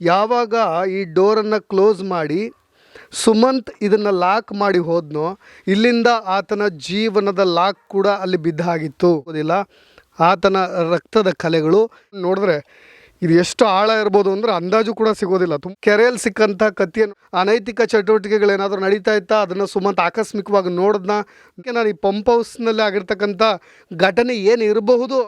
ಯಾವಾಗ ಈ ಡೋರನ್ನು ಕ್ಲೋಸ್ ಮಾಡಿ ಸುಮಂತ್ ಇದನ್ನು ಲಾಕ್ ಮಾಡಿ ಹೋದ್ನೋ, ಇಲ್ಲಿಂದ ಆತನ ಜೀವನದ ಲಾಕ್ ಕೂಡ ಅಲ್ಲಿ ಬಿದ್ದಾಗಿತ್ತು. ಗೊತ್ತಿಲ್ಲ ಆತನ ರಕ್ತದ ಕಲೆಗಳು ನೋಡಿದ್ರೆ ಇದು ಎಷ್ಟು ಆಳ ಇರ್ಬೋದು ಅಂದ್ರೆ ಅಂದಾಜು ಕೂಡ ಸಿಗೋದಿಲ್ಲ. ತುಂಬ ಕೆರೆಯಲ್ಲಿ ಸಿಕ್ಕಂಥ ಕತ್ತಿಯನ್ನು, ಅನೈತಿಕ ಚಟುವಟಿಕೆಗಳೇನಾದರೂ ನಡೀತಾ ಇತ್ತಾ, ಅದನ್ನು ಸುಮಂತ್ ಆಕಸ್ಮಿಕವಾಗಿ ನೋಡಿದ್ನ? ನಾನು ಈ ಪಂಪ್ ಹೌಸ್ನಲ್ಲಿ ಆಗಿರ್ತಕ್ಕಂಥ ಘಟನೆ ಏನು ಇರಬಹುದು?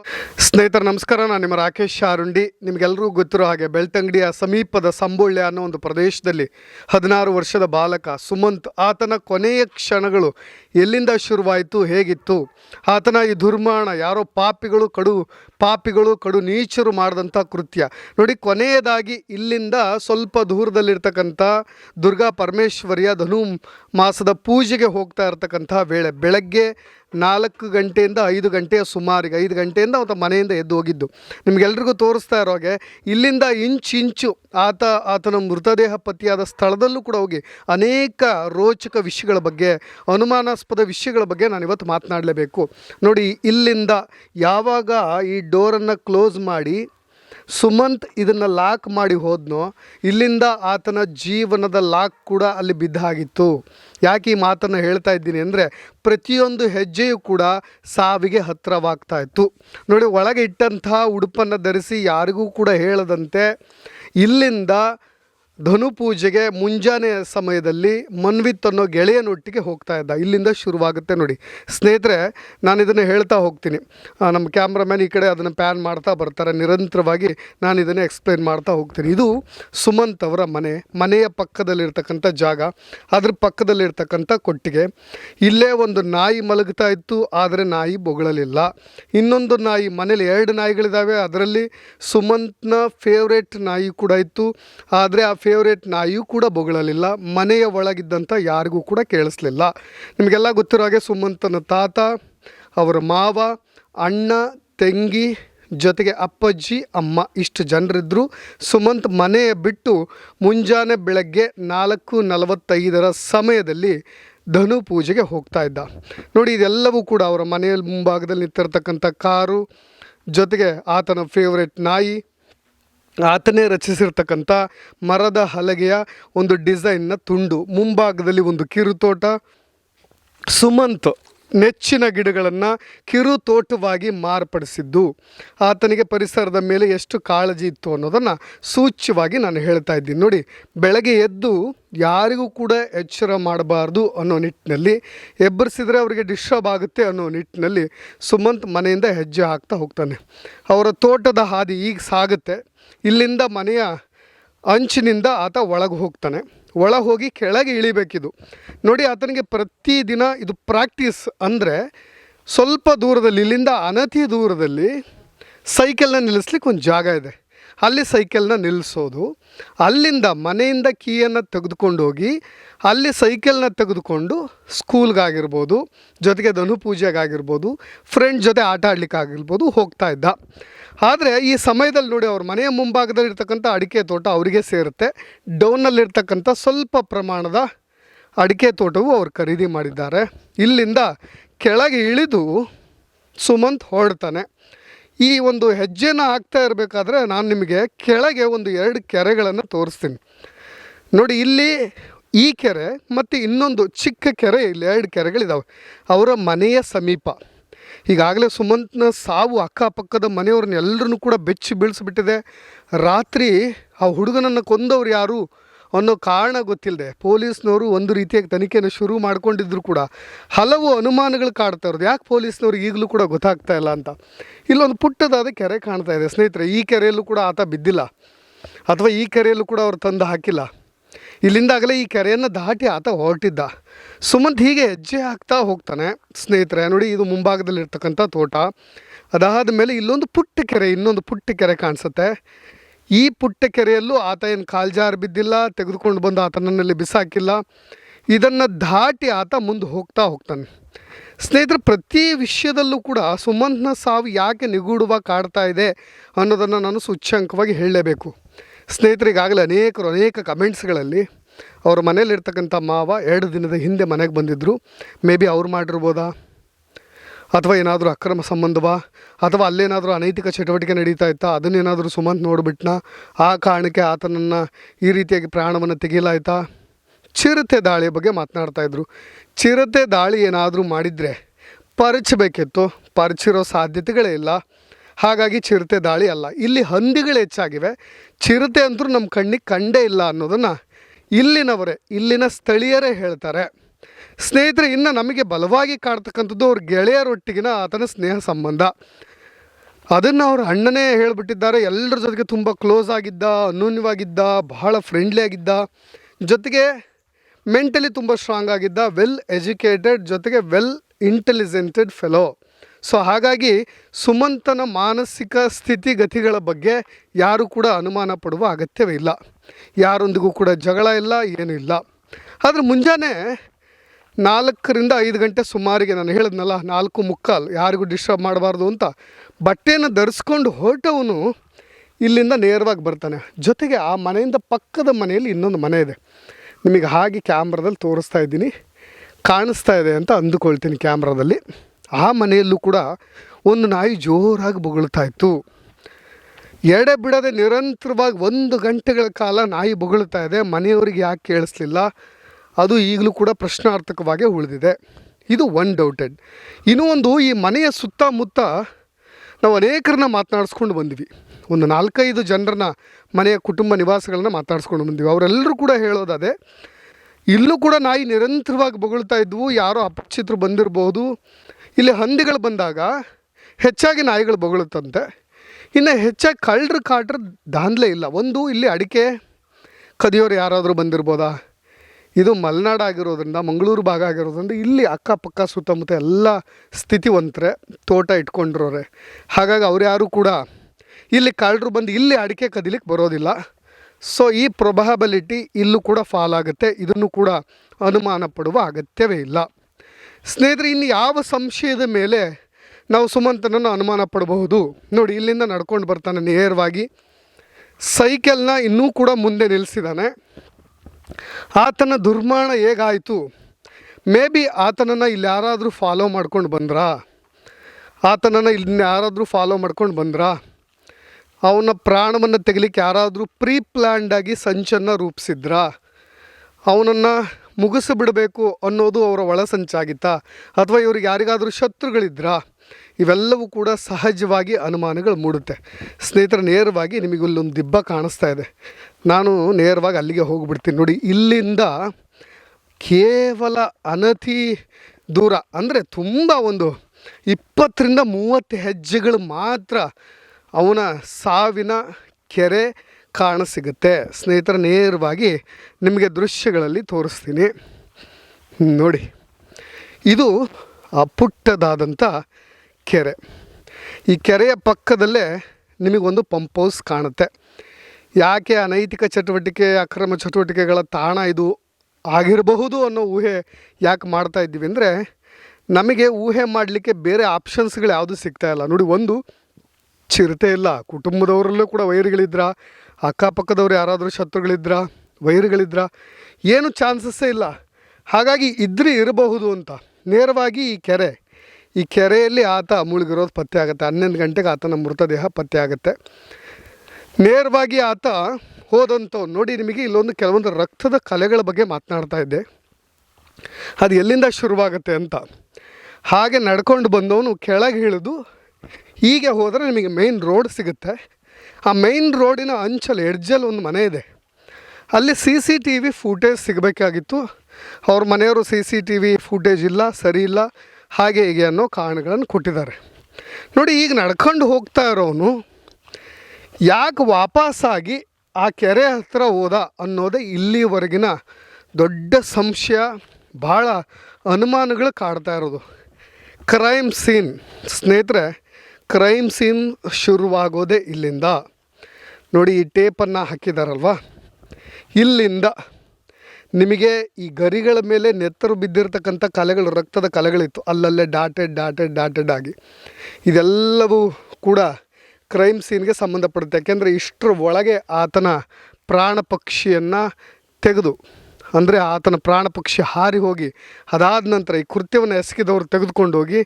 ಸ್ನೇಹಿತರೆ, ನಮಸ್ಕಾರ. ನಾನು ನಿಮ್ಮ ರಾಕೇಶ್ ಶಾರುಂಡಿ ನಿಮಗೆಲ್ಲರಿಗೂ ಗೊತ್ತಿರೋ ಹಾಗೆ ಬೆಳ್ತಂಗಡಿಯ ಸಮೀಪದ ಸಂಬೊಳ್ಳೆ ಅನ್ನೋ ಒಂದು ಪ್ರದೇಶದಲ್ಲಿ ಹದಿನಾರು ವರ್ಷದ ಬಾಲಕ ಸುಮಂತ್, ಆತನ ಕೊನೆಯ ಕ್ಷಣಗಳು ಎಲ್ಲಿಂದ ಶುರುವಾಯಿತು, ಹೇಗಿತ್ತು? ಆತನ ಈ ದುರ್ಮಾಣ ಯಾರೋ ಪಾಪಿಗಳು, ಕಡು ಪಾಪಿಗಳು, ಕಡು ನೀಚರು ಮಾಡಿದಂಥ ಕೃತ್ಯ. ನೋಡಿ, ಕೊನೆಯದಾಗಿ ಇಲ್ಲಿಂದ ಸ್ವಲ್ಪ ದೂರದಲ್ಲಿರ್ತಕ್ಕಂಥ ದುರ್ಗಾ ಪರಮೇಶ್ವರಿಯ ಧನು ಮಾಸದ ಪೂಜೆಗೆ ಹೋಗ್ತಾ ಇರ್ತಕ್ಕಂಥ ವೇಳೆ ಬೆಳಗ್ಗೆ ನಾಲ್ಕು ಗಂಟೆಯಿಂದ ಐದು ಗಂಟೆಯ ಸುಮಾರಿಗೆ, ಐದು ಗಂಟೆಯಿಂದ ಆತ ಮನೆಯಿಂದ ಎದ್ದು ಹೋಗಿದ್ದು. ನಿಮಗೆಲ್ರಿಗೂ ತೋರಿಸ್ತಾ ಇರೋ ಹಾಗೆ, ಇಲ್ಲಿಂದ ಇಂಚು ಇಂಚು ಆತ, ಆತನ ಮೃತದೇಹ ಪತಿಯಾದ ಸ್ಥಳದಲ್ಲೂ ಕೂಡ ಹೋಗಿ ಅನೇಕ ರೋಚಕ ವಿಷಯಗಳ ಬಗ್ಗೆ, ಅನುಮಾನಾಸ್ಪದ ವಿಷಯಗಳ ಬಗ್ಗೆ ನಾನು ಇವತ್ತು ಮಾತನಾಡಲೇಬೇಕು. ನೋಡಿ, ಇಲ್ಲಿಂದ ಯಾವಾಗ ಈ ಡೋರನ್ನು ಕ್ಲೋಸ್ ಮಾಡಿ ಸುಮಂತ್ ಇದನ್ನು ಲಾಕ್ ಮಾಡಿ ಹೋದ್ನೋ, ಇಲ್ಲಿಂದ ಆತನ ಜೀವನದ ಲಾಕ್ ಕೂಡ ಅಲ್ಲಿ ಬಿದ್ದಾಗಿತ್ತು. ಯಾಕೆ ಈ ಮಾತನ್ನು ಹೇಳ್ತಾ ಇದ್ದೀನಿ ಅಂದರೆ, ಪ್ರತಿಯೊಂದು ಹೆಜ್ಜೆಯೂ ಕೂಡ ಸಾವಿಗೆ ಹತ್ತಿರವಾಗ್ತಾ ಇತ್ತು. ನೋಡಿ, ಒಳಗೆ ಇಟ್ಟಂತಹ ಉಡುಪನ್ನು ಧರಿಸಿ ಯಾರಿಗೂ ಕೂಡ ಹೇಳದಂತೆ, ಇಲ್ಲಿಂದ ಧನು ಪೂಜೆಗೆ ಮುಂಜಾನೆ ಸಮಯದಲ್ಲಿ ಮನ್ವಿತ್ ಅನ್ನೋ ಗೆಳೆಯನೊಟ್ಟಿಗೆ ಹೋಗ್ತಾ ಇದ್ದ. ಇಲ್ಲಿಂದ ಶುರುವಾಗುತ್ತೆ ನೋಡಿ. ಸ್ನೇಹಿತರೆ, ನಾನು ಇದನ್ನು ಹೇಳ್ತಾ ಹೋಗ್ತೀನಿ. ನಮ್ಮ ಕ್ಯಾಮ್ರಾಮ್ಯಾನ್ ಈ ಕಡೆ ಅದನ್ನು ಪ್ಯಾನ್ ಮಾಡ್ತಾ ಬರ್ತಾರೆ. ನಿರಂತರವಾಗಿ ನಾನು ಇದನ್ನು ಎಕ್ಸ್ಪ್ಲೈನ್ ಮಾಡ್ತಾ ಹೋಗ್ತೀನಿ. ಇದು ಸುಮಂತ್ ಅವರ ಮನೆ, ಮನೆಯ ಪಕ್ಕದಲ್ಲಿರ್ತಕ್ಕಂಥ ಜಾಗ. ಅದ್ರ ಪಕ್ಕದಲ್ಲಿರ್ತಕ್ಕಂಥ ಕೊಟ್ಟಿಗೆ. ಇಲ್ಲೇ ಒಂದು ನಾಯಿ ಮಲಗ್ತಾ ಇತ್ತು, ಆದರೆ ನಾಯಿ ಬೊಗಳಲಿಲ್ಲ. ಇನ್ನೊಂದು ನಾಯಿ, ಮನೇಲಿ ಎರಡು ನಾಯಿಗಳಿದ್ದಾವೆ. ಅದರಲ್ಲಿ ಸುಮಂತ್ನ ಫೇವ್ರೇಟ್ ನಾಯಿ ಕೂಡ ಇತ್ತು. ಆದರೆ ಆ ಫೇವ್ರೇಟ್ ನಾಯಿಯೂ ಕೂಡ ಬೊಗಳಲಿಲ್ಲ, ಮನೆಯ ಒಳಗಿದ್ದಂಥ ಯಾರಿಗೂ ಕೂಡ ಕೇಳಿಸ್ಲಿಲ್ಲ. ನಿಮಗೆಲ್ಲ ಗೊತ್ತಿರೋ ಹಾಗೆ ಸುಮಂತನ ತಾತ, ಅವರ ಮಾವ, ಅಣ್ಣ, ತಂಗಿ, ಜೊತೆಗೆ ಅಪ್ಪಜ್ಜಿ ಅಮ್ಮ ಇಷ್ಟು ಜನರಿದ್ದರು ಸುಮಂತ್ ಮನೆಯ ಬಿಟ್ಟು ಮುಂಜಾನೆ ಬೆಳಗ್ಗೆ ನಾಲ್ಕು ನಲವತ್ತೈದರ ಸಮಯದಲ್ಲಿ ಧನು ಪೂಜೆಗೆ ಹೋಗ್ತಾ ಇದ್ದ. ನೋಡಿ, ಇದೆಲ್ಲವೂ ಕೂಡ ಅವರ ಮನೆಯ ಮುಂಭಾಗದಲ್ಲಿ ನಿಂತಿರ್ತಕ್ಕಂಥ ಕಾರು, ಜೊತೆಗೆ ಆತನ ಫೇವ್ರೇಟ್ ನಾಯಿ ಆತನೇ ರಚಿಸಿರ್ತಕ್ಕಂಥ ಮರದ ಹಲಗೆಯ ಒಂದು ಡಿಸೈನ್ನ ತುಂಡು. ಮುಂಭಾಗದಲ್ಲಿ ಒಂದು ಕಿರುತೋಟ. ಸುಮಂತ್ ನೆಚ್ಚಿನ ಗಿಡಗಳನ್ನು ಕಿರುತೋಟವಾಗಿ ಮಾರ್ಪಡಿಸಿದ್ದು. ಆತನಿಗೆ ಪರಿಸರದ ಮೇಲೆ ಎಷ್ಟು ಕಾಳಜಿ ಇತ್ತು ಅನ್ನೋದನ್ನು ಸೂಚ್ಯವಾಗಿ ನಾನು ಹೇಳ್ತಾ ಇದ್ದೀನಿ. ನೋಡಿ, ಬೆಳಗ್ಗೆ ಎದ್ದು ಯಾರಿಗೂ ಕೂಡ ಎಚ್ಚರ ಮಾಡಬಾರ್ದು ಅನ್ನೋ ನಿಟ್ಟಿನಲ್ಲಿ, ಎಬ್ಬರಿಸಿದರೆ ಅವರಿಗೆ ಡಿಸ್ಟರ್ಬ್ ಆಗುತ್ತೆ ಅನ್ನೋ ನಿಟ್ಟಿನಲ್ಲಿ ಸುಮಂತ್ ಮನೆಯಿಂದ ಹೆಜ್ಜೆ ಹಾಕ್ತಾ ಹೋಗ್ತಾನೆ. ಅವರ ತೋಟದ ಹಾದಿ ಈಗ ಸಾಗುತ್ತೆ. ಇಲ್ಲಿಂದ ಮನೆಯ ಅಂಚಿನಿಂದ ಆತ ಒಳಗೆ ಹೋಗ್ತಾನೆ. ಒಳಗೆ ಹೋಗಿ ಕೆಳಗೆ ಇಳಿಬೇಕಿದು. ನೋಡಿ, ಆತನಿಗೆ ಪ್ರತಿದಿನ ಇದು ಪ್ರಾಕ್ಟೀಸ್ ಅಂದರೆ ಸ್ವಲ್ಪ ದೂರದಲ್ಲಿ, ಇಲ್ಲಿಂದ ಅನತಿ ದೂರದಲ್ಲಿ ಸೈಕಲ್ನ ನಿಲ್ಲಿಸ್ಲಿಕ್ಕೆ ಒಂದು ಜಾಗ ಇದೆ. ಅಲ್ಲಿ ಸೈಕಲ್ನ ನಿಲ್ಲಿಸೋದು ಅಲ್ಲಿಂದ ಮನೆಯಿಂದ ಕೀಯನ್ನು ತೆಗೆದುಕೊಂಡು ಹೋಗಿ ಅಲ್ಲಿ ಸೈಕಲ್ನ ತೆಗೆದುಕೊಂಡು ಸ್ಕೂಲ್ಗಾಗಿರ್ಬೋದು, ಜೊತೆಗೆ ಧನು ಪೂಜೆಗಾಗಿರ್ಬೋದು ಫ್ರೆಂಡ್ ಜೊತೆ ಆಟ ಆಡಲಿಕ್ಕಾಗಿರ್ಬೋದು ಹೋಗ್ತಾ ಇದ್ದ. ಆದರೆ ಈ ಸಮಯದಲ್ಲಿ ನೋಡಿ ಅವ್ರ ಮನೆಯ ಮುಂಭಾಗದಲ್ಲಿರ್ತಕ್ಕಂಥ ಅಡಿಕೆ ತೋಟ ಅವರಿಗೆ ಸೇರುತ್ತೆ. ಡೌನಲ್ಲಿರ್ತಕ್ಕಂಥ ಸ್ವಲ್ಪ ಪ್ರಮಾಣದ ಅಡಿಕೆ ತೋಟವು ಅವರು ಖರೀದಿ ಮಾಡಿದ್ದಾರೆ. ಇಲ್ಲಿಂದ ಕೆಳಗೆ ಇಳಿದು ಸುಮಂತ್ ಹೊರಡ್ತಾನೆ. ಈ ಒಂದು ಹೆಜ್ಜೆನ ಹಾಕ್ತಾ ಇರಬೇಕಾದ್ರೆ ನಾನು ನಿಮಗೆ ಕೆಳಗೆ ಒಂದು ಎರಡು ಕೆರೆಗಳನ್ನು ತೋರಿಸ್ತೀನಿ. ನೋಡಿ, ಇಲ್ಲಿ ಈ ಕೆರೆ ಮತ್ತು ಇನ್ನೊಂದು ಚಿಕ್ಕ ಕೆರೆ, ಇಲ್ಲಿ ಎರಡು ಕೆರೆಗಳಿದ್ದಾವೆ ಅವರ ಮನೆಯ ಸಮೀಪ. ಈಗಾಗಲೇ ಸುಮಂತ್ನ ಸಾವು ಅಕ್ಕಪಕ್ಕದ ಮನೆಯವ್ರನ್ನ ಎಲ್ಲರನ್ನೂ ಕೂಡ ಬೆಚ್ಚಿ ಬೀಳಿಸ್ಬಿಟ್ಟಿದೆ. ರಾತ್ರಿ ಆ ಹುಡುಗನನ್ನು ಕೊಂದವ್ರು ಯಾರು? ಅನ್ನೋ ಕಾರಣ ಗೊತ್ತಿಲ್ಲದೆ ಪೊಲೀಸ್ನವರು ಒಂದು ರೀತಿಯಾಗಿ ತನಿಖೆಯನ್ನು ಶುರು ಮಾಡ್ಕೊಂಡಿದ್ರು ಕೂಡ. ಹಲವು ಅನುಮಾನಗಳು ಕಾಡ್ತಾ ಇರೋದು. ಯಾಕೆ ಪೊಲೀಸ್ನವ್ರು ಈಗಲೂ ಕೂಡ ಗೊತ್ತಾಗ್ತಾ ಇಲ್ಲ ಅಂತ. ಇಲ್ಲೊಂದು ಪುಟ್ಟದಾದ ಕೆರೆ ಕಾಣ್ತಾ ಇದೆ. ಸ್ನೇಹಿತರೆ, ಈ ಕೆರೆಯಲ್ಲೂ ಕೂಡ ಆತ ಬಿದ್ದಿಲ್ಲ. ಅಥವಾ ಈ ಕೆರೆಯಲ್ಲೂ ಕೂಡ ಅವ್ರು ತಂದು ಹಾಕಿಲ್ಲ. ಇಲ್ಲಿಂದಾಗಲೇ ಈ ಕೆರೆಯನ್ನು ದಾಟಿ ಆತ ಹೊರಟಿದ್ದ. ಸುಮಂತ್ ಹೀಗೆ ಹೆಜ್ಜೆ ಹಾಕ್ತಾ ಹೋಗ್ತಾನೆ. ಸ್ನೇಹಿತರೆ, ನೋಡಿ ಇದು ಮುಂಭಾಗದಲ್ಲಿರ್ತಕ್ಕಂಥ ತೋಟ. ಅದಾದ ಮೇಲೆ ಇಲ್ಲೊಂದು ಪುಟ್ಟ ಕೆರೆ, ಇನ್ನೊಂದು ಪುಟ್ಟ ಕೆರೆ ಕಾಣಿಸುತ್ತೆ. ಈ ಪುಟ್ಟ ಕೆರೆಯಲ್ಲೂ ಆತ ಏನು ಕಾಲ್ಜಾರು ಬಿದ್ದಿಲ್ಲ, ತೆಗೆದುಕೊಂಡು ಬಂದು ಆತನನ್ನಲ್ಲಿ ಬಿಸಾಕಿಲ್ಲ. ಇದನ್ನು ದಾಟಿ ಆತ ಮುಂದೆ ಹೋಗ್ತಾ ಹೋಗ್ತಾನೆ. ಸ್ನೇಹಿತರೆ, ಪ್ರತಿ ವಿಷಯದಲ್ಲೂ ಕೂಡ ಸುಮಂತ್ನ ಸಾವು ಯಾಕೆ ನಿಗೂಢವಾಗಿ ಕಾಡ್ತಾ ಇದೆ ಅನ್ನೋದನ್ನು ನಾನು ಸೂಚ್ಯಂಕವಾಗಿ ಹೇಳಲೇಬೇಕು. ಸ್ನೇಹಿತರಿಗಾಗಲೇ ಅನೇಕರು, ಅನೇಕ ಕಮೆಂಟ್ಸ್ಗಳಲ್ಲಿ ಅವ್ರ ಮನೇಲಿರ್ತಕ್ಕಂಥ ಮಾವ ಎರಡು ದಿನದ ಹಿಂದೆ ಮನೆಗೆ ಬಂದಿದ್ದರು ಮೇ ಬಿ ಅವ್ರು ಮಾಡಿರ್ಬೋದಾ? ಅಥವಾ ಏನಾದರೂ ಅಕ್ರಮ ಸಂಬಂಧವಾ ಅಥವಾ ಅಲ್ಲೇನಾದರೂ ಅನೈತಿಕ ಚಟುವಟಿಕೆ ನಡೀತಾ ಇತ್ತಾ, ಅದನ್ನೇನಾದರೂ ಸುಮಂತ್ ನೋಡಿಬಿಟ್ನಾ, ಆ ಕಾರಣಕ್ಕೆ ಆತನನ್ನು ಈ ರೀತಿಯಾಗಿ ಪ್ರಾಣವನ್ನು ತೆಗೆಯಲಾಯ್ತಾ ಚಿರತೆ ದಾಳಿಯ ಬಗ್ಗೆ ಮಾತನಾಡ್ತಾ ಇದ್ರು. ಚಿರತೆ ದಾಳಿ ಏನಾದರೂ ಮಾಡಿದರೆ ಪರಚಬೇಕಿತ್ತು ಪರಿಚಿರೋ ಸಾಧ್ಯತೆಗಳೇ ಇಲ್ಲ. ಹಾಗಾಗಿ ಚಿರತೆ ದಾಳಿ ಅಲ್ಲ, ಇಲ್ಲಿ ಹಂದಿಗಳು ಹೆಚ್ಚಾಗಿವೆ. ಚಿರತೆ ಅಂತೂ ನಮ್ಮ ಕಣ್ಣಿಗೆ ಕಂಡೇ ಇಲ್ಲ ಅನ್ನೋದನ್ನು ಇಲ್ಲಿನವರೇ, ಇಲ್ಲಿನ ಸ್ಥಳೀಯರೇ ಹೇಳ್ತಾರೆ. ಸ್ನೇಹಿತರೆ, ಇನ್ನು ನಮಗೆ ಬಲವಾಗಿ ಕಾಡ್ತಕ್ಕಂಥದ್ದು ಅವ್ರ ಗೆಳೆಯರೊಟ್ಟಿಗಿನ ಆತನ ಸ್ನೇಹ ಸಂಬಂಧ. ಅದನ್ನು ಅವ್ರ ಅಣ್ಣನೇ ಹೇಳಿಬಿಟ್ಟಿದ್ದಾರೆ ಎಲ್ಲರ ಜೊತೆಗೆ ತುಂಬ ಕ್ಲೋಸ್ ಆಗಿದ್ದ ಅನ್ಯೂನ್ಯವಾಗಿದ್ದ ಬಹಳ ಫ್ರೆಂಡ್ಲಿ ಆಗಿದ್ದ, ಜೊತೆಗೆ ಮೆಂಟಲಿ ತುಂಬ ಸ್ಟ್ರಾಂಗ್ ಆಗಿದ್ದ ವೆಲ್ ಎಜುಕೇಟೆಡ್ ಜೊತೆಗೆ ವೆಲ್ ಇಂಟೆಲಿಜೆಂಟೆಡ್ ಫೆಲೋ ಸೊ ಹಾಗಾಗಿ ಸುಮಂತನ ಮಾನಸಿಕ ಸ್ಥಿತಿಗತಿಗಳ ಬಗ್ಗೆ ಯಾರೂ ಕೂಡ ಅನುಮಾನ ಪಡುವ ಅಗತ್ಯವೇ ಇಲ್ಲ. ಯಾರೊಂದಿಗೂ ಕೂಡ ಜಗಳ ಇಲ್ಲ, ಏನೂ ಇಲ್ಲ. ಆದರೆ ಮುಂಜಾನೆ ನಾಲ್ಕರಿಂದ ಐದು ಗಂಟೆ ಸುಮಾರಿಗೆ ನಾನು ಹೇಳಿದ್ನಲ್ಲ, ನಾಲ್ಕು ಮುಕ್ಕಾಲು, ಯಾರಿಗೂ ಡಿಸ್ಟರ್ಬ್ ಮಾಡಬಾರ್ದು ಅಂತ. ಬಟ್ಟೆಯನ್ನು ಧರಿಸ್ಕೊಂಡು ಹೊರಟವನು ಇಲ್ಲಿಂದ ನೇರವಾಗಿ ಬರ್ತಾನೆ. ಜೊತೆಗೆ ಆ ಮನೆಯಿಂದ ಪಕ್ಕದ ಮನೆಯಲ್ಲಿ ಇನ್ನೊಂದು ಮನೆ ಇದೆ. ನಿಮಗೆ ಹಾಗೆ ಕ್ಯಾಮ್ರಾದಲ್ಲಿ ತೋರಿಸ್ತಾ ಇದ್ದೀನಿ. ಕಾಣಿಸ್ತಾ ಇದೆ ಅಂತ ಅಂದುಕೊಳ್ತೀನಿ ಕ್ಯಾಮ್ರಾದಲ್ಲಿ. ಆ ಮನೆಯಲ್ಲೂ ಕೂಡ ಒಂದು ನಾಯಿ ಜೋರಾಗಿ ಬೊಗಳ್ತಾ ಇತ್ತು. ಎಡೆ ಬಿಡದೆ ನಿರಂತರವಾಗಿ ಒಂದು ಗಂಟೆಗಳ ಕಾಲ ನಾಯಿ ಬೊಗಳ್ತಾ ಇದೆ. ಮನೆಯವರಿಗೆ ಯಾಕೆ ಕೇಳಿಸ್ಲಿಲ್ಲ? ಅದು ಈಗಲೂ ಕೂಡ ಪ್ರಶ್ನಾರ್ಥಕವಾಗೇ ಉಳಿದಿದೆ. ಇದು ಒನ್ ಡೌಟೆಡ್ ಇನ್ನೂ ಒಂದು ಈ ಮನೆಯ ಸುತ್ತಮುತ್ತ ನಾವು ಅನೇಕರನ್ನ ಮಾತನಾಡಿಸ್ಕೊಂಡು ಬಂದ್ವಿ. ಒಂದು ನಾಲ್ಕೈದು ಜನರನ್ನ, ಮನೆಯ ಕುಟುಂಬ ನಿವಾಸಗಳನ್ನ ಮಾತಾಡಿಸ್ಕೊಂಡು ಬಂದ್ವಿ. ಅವರೆಲ್ಲರೂ ಕೂಡ ಹೇಳೋದಾದೆ ಇಲ್ಲೂ ಕೂಡ ನಾಯಿ ನಿರಂತರವಾಗಿ ಬೊಗಳ್ತಾ ಇದ್ವು. ಯಾರೋ ಅಪರಿಚಿತರು ಬಂದಿರಬಹುದು ಇಲ್ಲಿ ಹಂದಿಗಳು ಬಂದಾಗ ಹೆಚ್ಚಾಗಿ ನಾಯಿಗಳು ಬೊಗಳುತ್ತಂತೆ. ಇನ್ನು ಹೆಚ್ಚಾಗಿ ಕಳ್ಳರು ಕಾಟ್ರ ದಾಂಧಲೆ ಇಲ್ಲ. ಒಂದು ಇಲ್ಲಿ ಅಡಿಕೆ ಕದಿಯೋರು ಯಾರಾದರೂ ಬಂದಿರ್ಬೋದಾ? ಇದು ಮಲೆನಾಡು ಆಗಿರೋದ್ರಿಂದ ಮಂಗಳೂರು ಭಾಗ ಆಗಿರೋದ್ರಿಂದ ಇಲ್ಲಿ ಅಕ್ಕಪಕ್ಕ ಸುತ್ತಮುತ್ತ ಎಲ್ಲ ಸ್ಥಿತಿವಂತರೆ ತೋಟ ಇಟ್ಕೊಂಡಿರೋರೆ. ಹಾಗಾಗಿ ಅವ್ರು ಯಾರು ಕೂಡ ಇಲ್ಲಿ ಕಾಳರು ಬಂದು ಇಲ್ಲಿ ಅಡಿಕೆ ಕದಿಲಿಕ್ಕೆ ಬರೋದಿಲ್ಲ. ಸೊ ಈ ಪ್ರೊಬಾಬಲಿಟಿ ಇಲ್ಲೂ ಕೂಡ ಫಾಲ್ ಆಗುತ್ತೆ ಇದನ್ನು ಕೂಡ ಅನುಮಾನ ಪಡುವ ಅಗತ್ಯವೇ ಇಲ್ಲ. ಸ್ನೇಹಿತರೆ, ಇನ್ನು ಯಾವ ಸಂಶಯದ ಮೇಲೆ ನಾವು ಸುಮಂತನನ್ನು ಅನುಮಾನ ಪಡಬಹುದು? ನೋಡಿ, ಇಲ್ಲಿಂದ ನಡ್ಕೊಂಡು ಬರ್ತಾನೆ ನೇರವಾಗಿ. ಸೈಕಲ್ನ ಇನ್ನೂ ಕೂಡ ಮುಂದೆ ನಿಲ್ಲಿಸಿದ್ದಾನೆ ಆತನ ದುರ್ಮಾಣ ಹೇಗಾಯಿತು? ಮೇ ಬಿ ಆತನನ್ನು ಇಲ್ಲಿ ಯಾರಾದರೂ ಫಾಲೋ ಮಾಡ್ಕೊಂಡು ಬಂದ್ರಾ? ಆತನನ್ನು ಇಲ್ಲಿ ಯಾರಾದರೂ ಫಾಲೋ ಮಾಡ್ಕೊಂಡು ಬಂದ್ರಾ? ಅವನ ಪ್ರಾಣವನ್ನು ತೆಗಿಲಿಕ್ಕೆ ಯಾರಾದರೂ ಪ್ರೀ ಪ್ಲ್ಯಾಂಡಾಗಿ ಸಂಚನ್ನು ರೂಪಿಸಿದ್ರಾ? ಅವನನ್ನು ಮುಗಿಸಿಬಿಡಬೇಕು ಅನ್ನೋದು ಅವರ ಒಳಸಂಚಾಗಿತ್ತಾ? ಅಥವಾ ಇವ್ರಿಗೆ ಯಾರಿಗಾದರೂ ಶತ್ರುಗಳಿದ್ರಾ? ಇವೆಲ್ಲವೂ ಕೂಡ ಸಹಜವಾಗಿ ಅನುಮಾನಗಳು ಮೂಡುತ್ತೆ. ಸ್ನೇಹಿತರ, ನೇರವಾಗಿ ನಿಮಗೆ ಇಲ್ಲೊಂದು ದಿಬ್ಬ ಕಾಣಿಸ್ತಾ ಇದೆ. ನಾನು ನೇರವಾಗಿ ಅಲ್ಲಿಗೆ ಹೋಗಿಬಿಡ್ತೀನಿ ನೋಡಿ, ಇಲ್ಲಿಂದ ಕೇವಲ ಅನತಿ ದೂರ, ಅಂದರೆ ತುಂಬ ಒಂದು ಇಪ್ಪತ್ತರಿಂದ ಮೂವತ್ತು ಹೆಜ್ಜೆಗಳು ಮಾತ್ರ ಅವನ ಸಾವಿನ ಕೆರೆ ಕಾಣಸಿಗುತ್ತೆ ಸ್ನೇಹಿತರ, ನೇರವಾಗಿ ನಿಮಗೆ ದೃಶ್ಯಗಳಲ್ಲಿ ತೋರಿಸ್ತೀನಿ. ನೋಡಿ, ಇದು ಆ ಕೆರೆ. ಈ ಕೆರೆಯ ಪಕ್ಕದಲ್ಲೇ ನಿಮಗೊಂದು ಪಂಪ್ ಹೌಸ್ ಕಾಣುತ್ತೆ. ಯಾಕೆ ಅನೈತಿಕ ಚಟುವಟಿಕೆ, ಅಕ್ರಮ ಚಟುವಟಿಕೆಗಳ ತಾಣ ಇದು ಆಗಿರಬಹುದು ಅನ್ನೋ ಊಹೆ ಯಾಕೆ ಮಾಡ್ತಾ ಇದ್ದೀವಿ ಅಂದರೆ, ನಮಗೆ ಊಹೆ ಮಾಡಲಿಕ್ಕೆ ಬೇರೆ ಆಪ್ಷನ್ಸ್ಗಳು ಯಾವುದು ಸಿಗ್ತಾ ಇಲ್ಲ. ನೋಡಿ, ಒಂದು, ಚಿರತೆ ಇಲ್ಲ. ಕುಟುಂಬದವರಲ್ಲೂ ಕೂಡ ವೈರ್ಗಳಿದ್ರ, ಅಕ್ಕಪಕ್ಕದವ್ರು ಯಾರಾದರೂ ಶತ್ರುಗಳಿದ್ರ, ವೈರ್ಗಳಿದ್ರ, ಏನು ಚಾನ್ಸಸ್ಸೇ ಇಲ್ಲ. ಹಾಗಾಗಿ ಇದ್ರೆ ಇರಬಹುದು ಅಂತ. ನೇರವಾಗಿ ಈ ಕೆರೆ, ಈ ಕೆರೆಯಲ್ಲಿ ಆತ ಮುಳುಗಿರೋದು ಪತ್ತೆ ಆಗುತ್ತೆ. ಹನ್ನೊಂದು ಗಂಟೆಗೆ ಆತನ ಮೃತದೇಹ ಪತ್ತೆ ಆಗುತ್ತೆ. ನೇರವಾಗಿ ಆತ ಹೋದಂಥವ್ ನೋಡಿ, ನಿಮಗೆ ಇಲ್ಲೊಂದು ಕೆಲವೊಂದು ರಕ್ತದ ಕಲೆಗಳ ಬಗ್ಗೆ ಮಾತನಾಡ್ತಾ ಇದ್ದೆ. ಅದು ಎಲ್ಲಿಂದ ಶುರುವಾಗುತ್ತೆ ಅಂತ. ಹಾಗೆ ನಡ್ಕೊಂಡು ಬಂದವನು ಕೆಳಗೆ ಇಳಿದು ಹೀಗೆ ಹೋದರೆ ನಿಮಗೆ ಮೇಯ್ನ್ ರೋಡ್ ಸಿಗುತ್ತೆ. ಆ ಮೇಯ್ನ್ ರೋಡಿನ ಅಂಚಲ್ಲಿ ಎಡ್ಜಲ್ಲಿ ಒಂದು ಮನೆ ಇದೆ. ಅಲ್ಲಿ C C T V footage ಸಿಗಬೇಕಾಗಿತ್ತು. ಅವ್ರ ಮನೆಯವರು C C T V footage ಇಲ್ಲ, ಸರಿ ಇಲ್ಲ, ಹಾಗೆ ಹೀಗೆ ಅನ್ನೋ ಕಾರಣಗಳನ್ನು ಕೊಟ್ಟಿದ್ದಾರೆ. ನೋಡಿ, ಈಗ ನಡ್ಕೊಂಡು ಹೋಗ್ತಾ ಇರೋನು ಯಾಕೆ ವಾಪಸ್ಸಾಗಿ ಆ ಕೆರೆ ಹತ್ರ ಹೋದ ಅನ್ನೋದೇ ಇಲ್ಲಿವರೆಗಿನ ದೊಡ್ಡ ಸಂಶಯ, ಭಾಳ ಅನುಮಾನಗಳು ಕಾಡ್ತಾ ಇರೋದು. Crime scene. ಸ್ನೇಹಿತರೆ, ಕ್ರೈಮ್ ಸೀನ್ ಶುರುವಾಗೋದೇ ಇಲ್ಲಿಂದ. ನೋಡಿ, ಈ ಟೇಪನ್ನು ಹಾಕಿದಾರಲ್ವ? ಇಲ್ಲಿಂದ. ನಿಮಗೆ ಈ ಗರಿಗಳ ಮೇಲೆ ನೆತ್ತರು ಬಿದ್ದಿರತಕ್ಕಂಥ ಕಲೆಗಳು, ರಕ್ತದ ಕಲೆಗಳಿತ್ತು. ಅಲ್ಲಲ್ಲೇ ಡಾಟೆಡ್ ಡಾಟೆಡ್ ಡಾಟೆಡ್ ಆಗಿ. ಇದೆಲ್ಲವೂ ಕೂಡ ಕ್ರೈಮ್ ಸೀನ್ಗೆ ಸಂಬಂಧಪಡುತ್ತೆ. ಯಾಕೆಂದರೆ ಇಷ್ಟರ ಒಳಗೆ ಆತನ ಪ್ರಾಣ ಪಕ್ಷಿಯನ್ನು ತೆಗೆದು, ಅಂದರೆ ಆತನ ಪ್ರಾಣ ಪಕ್ಷಿ ಹಾರಿ ಹೋಗಿ, ಅದಾದ ನಂತರ ಈ ಕೃತ್ಯವನ್ನು ಎಸಗಿದವರು ತೆಗೆದುಕೊಂಡು ಹೋಗಿ,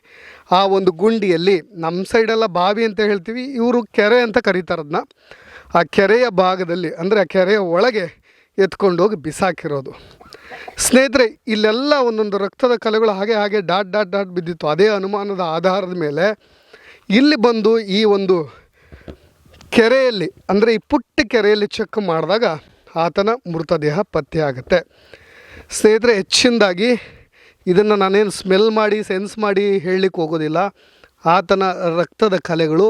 ಆ ಒಂದು ಗುಂಡಿಯಲ್ಲಿ ನಮ್ಮ ಸೈಡೆಲ್ಲ ಬಾವಿ ಅಂತ ಹೇಳ್ತೀವಿ, ಇವರು ಕೆರೆ ಅಂತ ಕರೀತಾರೆ ಅದನ್ನ ಆ ಕೆರೆಯ ಭಾಗದಲ್ಲಿ, ಅಂದರೆ ಆ ಕೆರೆಯ ಒಳಗೆ ಎತ್ಕೊಂಡು ಹೋಗಿ ಬಿಸಾಕಿರೋದು. ಸ್ನೇಹಿತರೆ, ಇಲ್ಲೆಲ್ಲ ಒಂದೊಂದು ರಕ್ತದ ಕಲೆಗಳು ಹಾಗೆ ಹಾಗೆ ಡಾಟ್ ಡಾಟ್ ಡಾಟ್ ಬಿದ್ದಿತ್ತು. ಅದೇ ಅನುಮಾನದ ಆಧಾರದ ಮೇಲೆ, ಇಲ್ಲಿ ಬಂದು ಈ ಒಂದು ಕೆರೆಯಲ್ಲಿ, ಅಂದರೆ ಈ ಪುಟ್ಟ ಕೆರೆಯಲ್ಲಿ ಚೆಕ್ ಮಾಡಿದಾಗ ಆತನ ಮೃತದೇಹ ಪತ್ತೆ ಆಗುತ್ತೆ. ಸ್ನೇಹಿತರೆ, ಹೆಚ್ಚಿನದಾಗಿ ಇದನ್ನು ನಾನೇನು ಸ್ಮೆಲ್ ಮಾಡಿ ಸೆನ್ಸ್ ಮಾಡಿ ಹೇಳಲಿಕ್ಕೆ ಹೋಗೋದಿಲ್ಲ. ಆತನ ರಕ್ತದ ಕಲೆಗಳು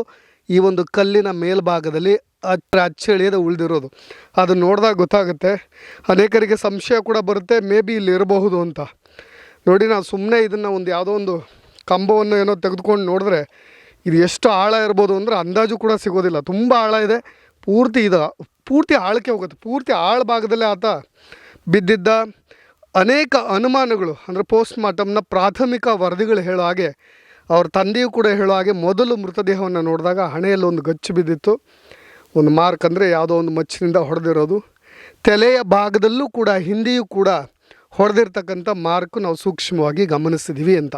ಈ ಒಂದು ಕಲ್ಲಿನ ಮೇಲ್ಭಾಗದಲ್ಲಿ ಅಚ್ಚರ ಅಚ್ಚಳಿಯದ ಉಳಿದಿರೋದು. ಅದು ನೋಡಿದಾಗ ಗೊತ್ತಾಗುತ್ತೆ. ಅನೇಕರಿಗೆ ಸಂಶಯ ಕೂಡ ಬರುತ್ತೆ ಮೇ ಬಿ ಇರಬಹುದು ಅಂತ. ನೋಡಿ ನಾವು ಸುಮ್ಮನೆ ಇದನ್ನು ಒಂದು ಯಾವುದೋ ಒಂದು ಕಂಬವನ್ನು ಏನೋ ತೆಗೆದುಕೊಂಡು ನೋಡಿದ್ರೆ ಇದು ಎಷ್ಟು ಆಳ ಇರ್ಬೋದು ಅಂದರೆ ಅಂದಾಜು ಕೂಡ ಸಿಗೋದಿಲ್ಲ. ತುಂಬ ಆಳ ಇದೆ. ಪೂರ್ತಿ ಇದು, ಪೂರ್ತಿ ಆಳಕ್ಕೆ ಹೋಗುತ್ತೆ. ಪೂರ್ತಿ ಆಳ ಭಾಗದಲ್ಲೇ ಆತ ಬಿದ್ದಿದ್ದ ಅನೇಕ ಅನುಮಾನಗಳು, ಅಂದರೆ ಪೋಸ್ಟ್ ಮಾರ್ಟಮ್ನ ಪ್ರಾಥಮಿಕ ವರದಿಗಳು ಹೇಳೋ ಹಾಗೆ, ಅವ್ರ ತಂದೆಯೂ ಕೂಡ ಹೇಳೋ ಹಾಗೆ ಮೊದಲು ಮೃತದೇಹವನ್ನು ನೋಡಿದಾಗ ಹಣೆಯಲ್ಲಿ ಒಂದು ಗಚ್ಚು ಬಿದ್ದಿತ್ತು. ಒಂದು ಮಾರ್ಕ್ ಅಂದರೆ ಯಾವುದೋ ಒಂದು ಮಚ್ಚಿನಿಂದ ಹೊಡೆದಿರೋದು. ತಲೆಯ ಭಾಗದಲ್ಲೂ ಕೂಡ, ಹಿಂದೆಯೂ ಕೂಡ ಹೊಡೆದಿರ್ತಕ್ಕಂಥ ಮಾರ್ಕ್ ನಾವು ಸೂಕ್ಷ್ಮವಾಗಿ ಗಮನಿಸಿದ್ದೀವಿ ಅಂತ.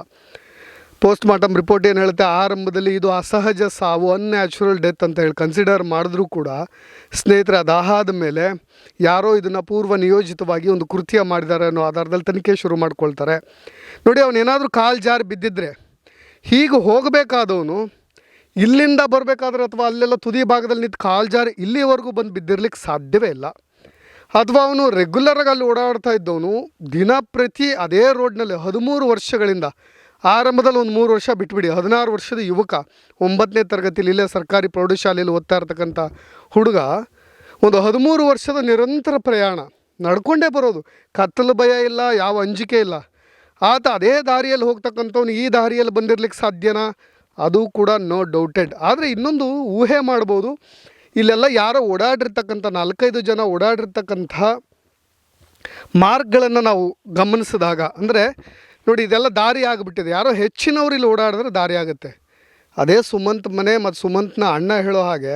ಪೋಸ್ಟ್ ಮಾರ್ಟಮ್ ರಿಪೋರ್ಟ್ ಏನು ಹೇಳುತ್ತೆ? ಆರಂಭದಲ್ಲಿ ಇದು ಅಸಹಜ ಸಾವು ಅನ್ಯಾಚುರಲ್ ಡೆತ್ ಅಂತ ಹೇಳಿ ಕನ್ಸಿಡರ್ ಮಾಡಿದ್ರೂ ಕೂಡ ಸ್ನೇಹಿತರೆ, ಅದಾದ ಮೇಲೆ ಯಾರೋ ಇದನ್ನು ಪೂರ್ವ ನಿಯೋಜಿತವಾಗಿ ಒಂದು ಕೃತ್ಯ ಮಾಡಿದ್ದಾರೆ ಅನ್ನೋ ಆಧಾರದಲ್ಲಿ ತನಿಖೆ ಶುರು ಮಾಡ್ಕೊಳ್ತಾರೆ. ನೋಡಿ ಅವನೇನಾದರೂ ಕಾಲು ಜಾರಿ ಬಿದ್ದಿದ್ರೆ ಹೀಗೆ ಹೋಗಬೇಕಾದವನು ಇಲ್ಲಿಂದ ಬರಬೇಕಾದ್ರೆ ಅಥವಾ ಅಲ್ಲೆಲ್ಲ ತುದಿ ಭಾಗದಲ್ಲಿ ನಿಂತು ಕಾಲು ಜಾರಿ ಇಲ್ಲಿವರೆಗೂ ಬಂದು ಬಿದ್ದಿರ್ಲಿಕ್ಕೆ ಸಾಧ್ಯವೇ ಇಲ್ಲ. ಅಥವಾ ಅವನು ರೆಗ್ಯುಲರಾಗಿ ಅಲ್ಲಿ ಓಡಾಡ್ತಾ ಇದ್ದವನು ದಿನಪ್ರತಿ ಅದೇ ರೋಡ್ನಲ್ಲಿ ಹದಿಮೂರು ವರ್ಷಗಳಿಂದ ಆರಂಭದಲ್ಲಿ ಒಂದು ಮೂರು ವರ್ಷ ಬಿಟ್ಬಿಡಿ. ಹದಿನಾರು ವರ್ಷದ ಯುವಕ, ಒಂಬತ್ತನೇ ತರಗತಿಲಿ ಇಲ್ಲೇ ಸರ್ಕಾರಿ ಪ್ರೌಢಶಾಲೆಯಲ್ಲಿ ಓದ್ತಾ ಇರ್ತಕ್ಕಂಥ ಹುಡುಗ, ಒಂದು ಹದಿಮೂರು ವರ್ಷದ ನಿರಂತರ ಪ್ರಯಾಣ ನಡ್ಕೊಂಡೇ ಬರೋದು. ಕತ್ತಲು ಭಯ ಇಲ್ಲ, ಯಾವ ಅಂಜಿಕೆ ಇಲ್ಲ. ಆತ ಅದೇ ದಾರಿಯಲ್ಲಿ ಹೋಗ್ತಕ್ಕಂಥವ್ನು ಈ ದಾರಿಯಲ್ಲಿ ಬಂದಿರ್ಲಿಕ್ಕೆ ಸಾಧ್ಯನಾ? ಅದು ಕೂಡ ನೋ ಡೌಟೆಡ್ ಆದರೆ ಇನ್ನೊಂದು ಊಹೆ ಮಾಡ್ಬೋದು. ಇಲ್ಲೆಲ್ಲ ಯಾರೋ ಓಡಾಡಿರ್ತಕ್ಕಂಥ, ನಾಲ್ಕೈದು ಜನ ಓಡಾಡಿರ್ತಕ್ಕಂಥ ಮಾರ್ಕ್ಗಳನ್ನು ನಾವು ಗಮನಿಸಿದಾಗ, ಅಂದರೆ ನೋಡಿ, ಇದೆಲ್ಲ ದಾರಿ ಆಗಿಬಿಟ್ಟಿದೆ. ಯಾರೋ ಹೆಚ್ಚಿನವ್ರು ಇಲ್ಲಿ ಓಡಾಡಿದ್ರೆ ದಾರಿ ಆಗುತ್ತೆ. ಅದೇ ಸುಮಂತ್ ಮನೆ ಮತ್ತು ಸುಮಂತ್ನ ಅಣ್ಣ ಹೇಳೋ ಹಾಗೆ,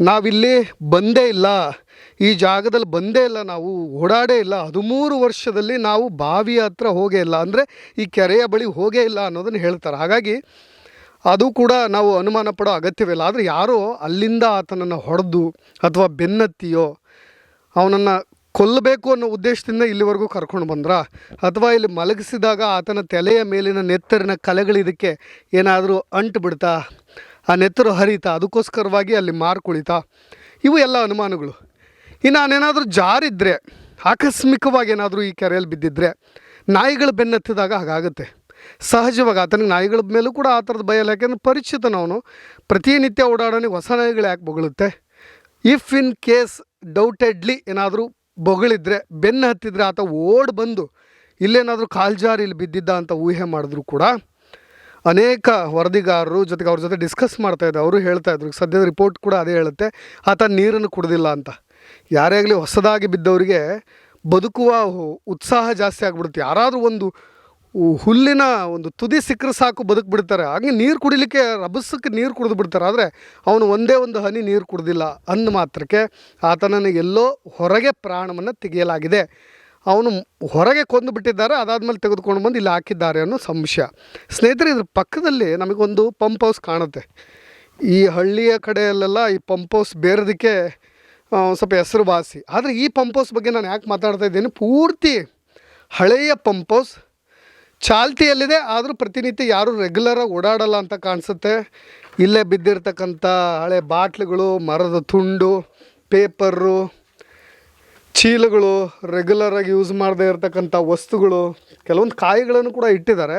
ನಾವಿಲ್ಲಿ ಬಂದೇ ಇಲ್ಲ. ಈ ಜಾಗದಲ್ಲಿ ಬಂದೇ ಇಲ್ಲ. ನಾವು ಓಡಾಡೇ ಇಲ್ಲ. ಹದಿಮೂರು ವರ್ಷದಲ್ಲಿ ನಾವು ಬಾವಿ ಹತ್ರ ಹೋಗೇ ಇಲ್ಲ. ಅಂದರೆ ಈ ಕೆರೆಯ ಬಳಿ ಹೋಗೇ ಇಲ್ಲ ಅನ್ನೋದನ್ನು ಹೇಳ್ತಾರೆ. ಹಾಗಾಗಿ ಅದು ಕೂಡ ನಾವು ಅನುಮಾನ ಪಡೋ ಅಗತ್ಯವಿಲ್ಲ. ಆದರೆ ಯಾರೋ ಅಲ್ಲಿಂದ ಆತನನ್ನು ಹೊಡೆದು ಅಥವಾ ಬೆನ್ನತ್ತಿಯೋ, ಅವನನ್ನು ಕೊಲ್ಲಬೇಕು ಅನ್ನೋ ಉದ್ದೇಶದಿಂದ ಇಲ್ಲಿವರೆಗೂ ಕರ್ಕೊಂಡು ಬಂದ್ರ? ಅಥವಾ ಇಲ್ಲಿ ಮಲಗಿಸಿದಾಗ ಆತನ ತಲೆಯ ಮೇಲಿನ ನೆತ್ತರಿನ ಕಲೆಗಳು ಇದಕ್ಕೆ ಏನಾದರೂ ಅಂಟು ಬಿಡ್ತಾ? ಆ ನೆತ್ತರು ಹರಿತಾ, ಅದಕ್ಕೋಸ್ಕರವಾಗಿ ಅಲ್ಲಿ ಮಾರ್ಕುಳಿತಾ ಇವು ಎಲ್ಲ ಅನುಮಾನಗಳು. ಇನ್ನು ನಾನೇನಾದರೂ ಜಾರಿದ್ರೆ, ಆಕಸ್ಮಿಕವಾಗಿ ಏನಾದರೂ ಈ ಕೆರೆಯಲ್ಲಿ ಬಿದ್ದಿದ್ರೆ, ನಾಯಿಗಳು ಬೆನ್ನತ್ತಿದಾಗ ಹಾಗಾಗುತ್ತೆ. ಸಹಜವಾಗಿ ಆತನಿಗೆ ನಾಯಿಗಳ ಮೇಲೂ ಕೂಡ ಆ ಥರದ ಭಯ ಇಲ್ಲ. ಯಾಕೆಂದ್ರೆ ಪರಿಚಿತನವನು ಪ್ರತಿನಿತ್ಯ ಓಡಾಡೋನಿಗೆ ಹೊಸ ನಾಯಿಗಳು ಯಾಕೆ ಬೊಗಳುತ್ತೆ? ಇಫ್ ಇನ್ ಕೇಸ್ ಡೌಟೆಡ್ಲಿ ಏನಾದರೂ ಬೊಗಳಿದ್ರೆ, ಬೆನ್ನು ಹತ್ತಿದ್ರೆ ಆತ ಓಡ್ ಬಂದು ಇಲ್ಲೇನಾದರೂ ಕಾಲ್ಜಾರಿ ಇಲ್ಲಿ ಬಿದ್ದಿದ್ದ ಅಂತ ಊಹೆ ಮಾಡಿದ್ರು ಕೂಡ ಅನೇಕ ವರದಿಗಾರರು ಜೊತೆಗೆ ಅವ್ರ ಜೊತೆ ಡಿಸ್ಕಸ್ ಮಾಡ್ತಾ ಇದ್ದೆ ಅವರು ಹೇಳ್ತಾ ಇದ್ರು, ಸದ್ಯದ ರಿಪೋರ್ಟ್ ಕೂಡ ಅದೇ ಹೇಳುತ್ತೆ, ಆತ ನೀರನ್ನು ಕುಡ್ದಿಲ್ಲ ಅಂತ. ಯಾರೇ ಆಗಲಿ ಹೊಸದಾಗಿ ಬಿದ್ದವರಿಗೆ ಬದುಕುವ ಉತ್ಸಾಹ ಜಾಸ್ತಿ ಆಗಿಬಿಡುತ್ತೆ. ಯಾರಾದರೂ ಒಂದು ಹುಲ್ಲಿನ ಒಂದು ತುದಿ ಸಿಕ್ಕರೆ ಸಾಕು ಬದುಕ್ಬಿಡ್ತಾರೆ. ಹಾಗೆ ನೀರು ಕುಡಿಲಿಕ್ಕೆ ರಭಸಕ್ಕೆ ನೀರು ಕುಡಿದು ಬಿಡ್ತಾರೆ. ಆದರೆ ಅವನು ಒಂದೇ ಒಂದು ಹನಿ ನೀರು ಕುಡ್ದಿಲ್ಲ ಅಂದ ಮಾತ್ರಕ್ಕೆ ಆತನನ್ನು ಎಲ್ಲೋ ಹೊರಗೆ ಪ್ರಾಣವನ್ನು ತೆಗೆಯಲಾಗಿದೆ. ಅವನು ಹೊರಗೆ ಕೊಂದು ಬಿಟ್ಟಿದ್ದಾರೆ. ಅದಾದಮೇಲೆ ತೆಗೆದುಕೊಂಡು ಬಂದು ಇಲ್ಲಿ ಹಾಕಿದ್ದಾರೆ ಅನ್ನೋ ಸಂಶಯ. ಸ್ನೇಹಿತರೆ, ಇದ್ರ ಪಕ್ಕದಲ್ಲಿ ನಮಗೊಂದು ಪಂಪ್ ಹೌಸ್ ಕಾಣುತ್ತೆ. ಈ ಹಳ್ಳಿಯ ಕಡೆಯಲ್ಲೆಲ್ಲ ಈ ಪಂಪ್ ಹೌಸ್ ಬೇರೆದಕ್ಕೆ ಸ್ವಲ್ಪ ಹೆಸರುವಾಸಿ ಆದರೆ ಈ ಪಂಪ್ ಹೌಸ್ ಬಗ್ಗೆ ನಾನು ಯಾಕೆ ಮಾತಾಡ್ತಾ ಇದ್ದೇನೆ? ಪೂರ್ತಿ ಹಳೆಯ ಪಂಪ್ ಹೌಸ್ ಚಾಲ್ತಿಯಲ್ಲಿದೆ, ಆದರೂ ಪ್ರತಿನಿತ್ಯ ಯಾರೂ ರೆಗ್ಯುಲರಾಗಿ ಓಡಾಡಲ್ಲ ಅಂತ ಕಾಣಿಸುತ್ತೆ. ಇಲ್ಲೇ ಬಿದ್ದಿರ್ತಕ್ಕಂಥ ಹಳೆ ಬಾಟ್ಲುಗಳು, ಮರದ ತುಂಡು, ಪೇಪರು, ಚೀಲಗಳು ರೆಗ್ಯುಲರಾಗಿ ಯೂಸ್ ಮಾಡದೇ ಇರತಕ್ಕಂಥ ವಸ್ತುಗಳು, ಕೆಲವೊಂದು ಕಾಯಿಗಳನ್ನು ಕೂಡ ಇಟ್ಟಿದ್ದಾರೆ.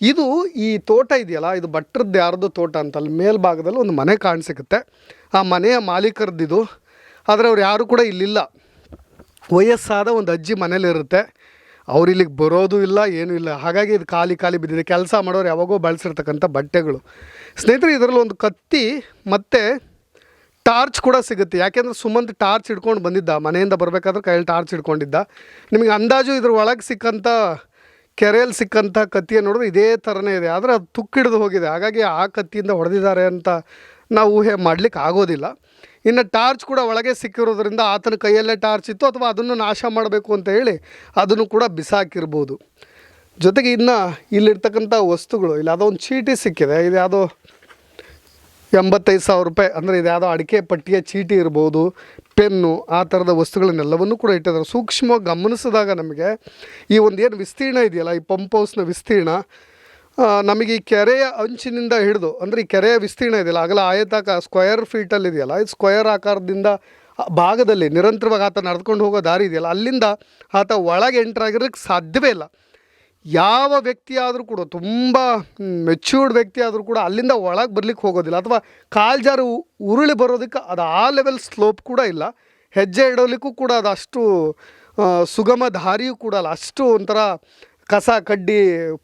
ಇದು ಈ ತೋಟ ಇದೆಯಲ್ಲ, ಇದು ಭಟ್ರದ್ದು ಯಾರ್ದು ತೋಟ ಅಂತ ಅಲ್ಲಿ ಮೇಲ್ಭಾಗದಲ್ಲಿ ಒಂದು ಮನೆ ಕಾಣಿಸಿಗುತ್ತೆ ಆ ಮನೆಯ ಮಾಲೀಕರದ್ದಿದು. ಆದರೆ ಅವ್ರು ಯಾರು ಕೂಡ ಇಲ್ಲಿಲ್ಲ. ವಯಸ್ಸಾದ ಒಂದು ಅಜ್ಜಿ ಮನೇಲಿರುತ್ತೆ. ಅವ್ರು ಇಲ್ಲಿಗೆ ಬರೋದು ಇಲ್ಲ, ಏನೂ ಇಲ್ಲ. ಹಾಗಾಗಿ ಇದು ಖಾಲಿ ಖಾಲಿ ಬಿದ್ದಿದೆ. ಕೆಲಸ ಮಾಡೋರು ಯಾವಾಗೋ ಬಳಸಿರ್ತಕ್ಕಂಥ ಬಟ್ಟೆಗಳು. ಸ್ನೇಹಿತರೆ, ಇದರಲ್ಲಿ ಒಂದು ಕತ್ತಿ ಮತ್ತು ಟಾರ್ಚ್ ಕೂಡ ಸಿಗುತ್ತೆ. ಯಾಕೆಂದ್ರೆ ಸುಮಂತ್ ಟಾರ್ಚ್ ಹಿಡ್ಕೊಂಡು ಬಂದಿದ್ದ. ಮನೆಯಿಂದ ಬರಬೇಕಾದ್ರೆ ಕೈಯಲ್ಲಿ ಟಾರ್ಚ್ ಹಿಡ್ಕೊಂಡಿದ್ದ. ನಿಮಗೆ ಅಂದಾಜು ಇದ್ರ ಒಳಗೆ ಸಿಕ್ಕಂಥ, ಕೆರೆಯಲ್ಲಿ ಸಿಕ್ಕಂಥ ಕತ್ತಿಯನ್ನು ನೋಡಿದ್ರೆ ಇದೇ ಥರನೇ ಇದೆ. ಆದರೆ ಅದು ತುಕ್ಕಿಡಿದು ಹೋಗಿದೆ. ಹಾಗಾಗಿ ಆ ಕತ್ತಿಯಿಂದ ಹೊಡೆದಿದ್ದಾರೆ ಅಂತ ನಾವು ಊಹೆ ಮಾಡಲಿಕ್ಕೆ ಆಗೋದಿಲ್ಲ. ಇನ್ನು ಟಾರ್ಚ್ ಕೂಡ ಒಳಗೆ ಸಿಕ್ಕಿರೋದ್ರಿಂದ ಆತನ ಕೈಯಲ್ಲೇ ಟಾರ್ಚ್ ಇತ್ತು ಅಥವಾ ಅದನ್ನು ನಾಶ ಮಾಡಬೇಕು ಅಂತ ಹೇಳಿ ಅದನ್ನು ಕೂಡ ಬಿಸಾಕಿರ್ಬೋದು. ಜೊತೆಗೆ ಇನ್ನು ಇಲ್ಲಿರ್ತಕ್ಕಂಥ ವಸ್ತುಗಳು, ಇಲ್ಲಿ ಒಂದು ಚೀಟಿ ಸಿಕ್ಕಿದೆ, ಇದು ಯಾವುದೋ ಎಂಬತ್ತೈದು ಸಾವಿರ ರೂಪಾಯಿ, ಅಂದರೆ ಇದು ಯಾವುದೋ ಅಡಿಕೆ ಪಟ್ಟಿಯ ಚೀಟಿ ಇರ್ಬೋದು, ಪೆನ್ನು, ಆ ಥರದ ವಸ್ತುಗಳನ್ನೆಲ್ಲವನ್ನೂ ಕೂಡ ಇಟ್ಟಿದ್ದಾರೆ. ಸೂಕ್ಷ್ಮವಾಗಿ ಗಮನಿಸಿದಾಗ ನಮಗೆ ಈ ಒಂದು ಏನು ವಿಸ್ತೀರ್ಣ ಇದೆಯಲ್ಲ, ಈ ಪಂಪ್ ಹೌಸ್ನ ವಿಸ್ತೀರ್ಣ ನಮಗೆ ಈ ಕೆರೆಯ ಅಂಚಿನಿಂದ ಹಿಡಿದು, ಅಂದರೆ ಈ ಕೆರೆಯ ವಿಸ್ತೀರ್ಣ ಇದೆಯಲ್ಲ ಆಗಲ ಆಯತಾಕ ಸ್ಕ್ವಯರ್ ಫೀಟಲ್ಲಿ ಇದೆಯಲ್ಲ, ಇದು ಸ್ಕ್ವಯರ್ ಆಕಾರದಿಂದ ಭಾಗದಲ್ಲಿ ನಿರಂತರವಾಗಿ ಆತ ನಡೆದುಕೊಂಡು ಹೋಗೋ ದಾರಿ ಇದೆಯಲ್ಲ, ಅಲ್ಲಿಂದ ಆತ ಒಳಗೆ ಎಂಟ್ರಾಗಿರೋಕ್ಕೆ ಸಾಧ್ಯವೇ ಇಲ್ಲ. ಯಾವ ವ್ಯಕ್ತಿ ಆದರೂ ಕೂಡ, ತುಂಬ ಮೆಚ್ಯೂರ್ಡ್ ವ್ಯಕ್ತಿ ಆದರೂ ಕೂಡ ಅಲ್ಲಿಂದ ಒಳಗೆ ಬರ್ಲಿಕ್ಕೆ ಹೋಗೋದಿಲ್ಲ, ಅಥವಾ ಕಾಲ್ಜಾರು ಉರುಳಿ ಬರೋದಕ್ಕೆ ಅದು ಆ ಲೆವೆಲ್ ಸ್ಲೋಪ್ ಕೂಡ ಇಲ್ಲ, ಹೆಜ್ಜೆ ಇಡೋಲಿಕ್ಕೂ ಕೂಡ ಅದು ಅಷ್ಟು ಸುಗಮ ದಾರಿಯೂ ಕೂಡ ಅಲ್ಲ ಅಷ್ಟು ಒಂಥರ ಕಸ ಕಡ್ಡಿ